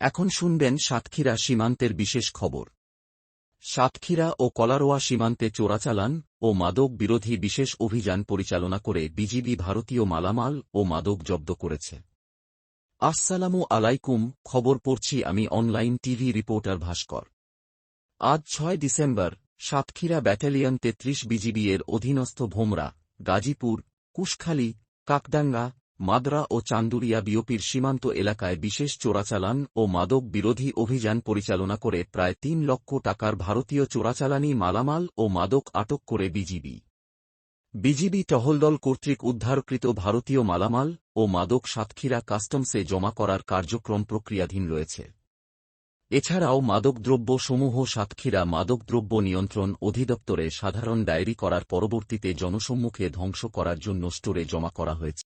এখন শুনবেন সাতক্ষীরা সীমান্তের বিশেষ খবর। সাতক্ষীরা ও কলারোয়া সীমান্তে চোরাচালান ও মাদক বিরোধী বিশেষ অভিযান পরিচালনা করে বিজিবি ভারতীয় মালামাল ও মাদক জব্দ করেছে। আসসালামু আলাইকুম, খবর পড়ছি আমি অনলাইন টিভি রিপোর্টার ভাস্কর। আজ ছয় ডিসেম্বর, সাতক্ষীরা ব্যাটালিয়ন তেত্রিশ বিজিবি এর অধীনস্থ ভোমরা, গাজীপুর, কুশখালী, কাকডাঙ্গা মাদরা ও চান্দুরিয়া বিওপির সীমান্ত এলাকায় বিশেষ চোরাচালান ও মাদক বিরোধী অভিযান পরিচালনা করে প্রায় তিন লক্ষ টাকার ভারতীয় চোরাচালানি মালামাল ও মাদক আটক করে বিজিবি। বিজিবি টহলদল কর্তৃক উদ্ধারকৃত ভারতীয় মালামাল ও মাদক সাতক্ষীরা কাস্টমসে জমা করার কার্যক্রম প্রক্রিয়াধীন রয়েছে। এছাড়াও মাদকদ্রব্য সমূহ সাতক্ষীরা মাদকদ্রব্য নিয়ন্ত্রণ অধিদপ্তরে সাধারণ ডায়েরি করার পরবর্তীতে জনসম্মুখে ধ্বংস করার জন্য স্টোরে জমা করা হয়েছে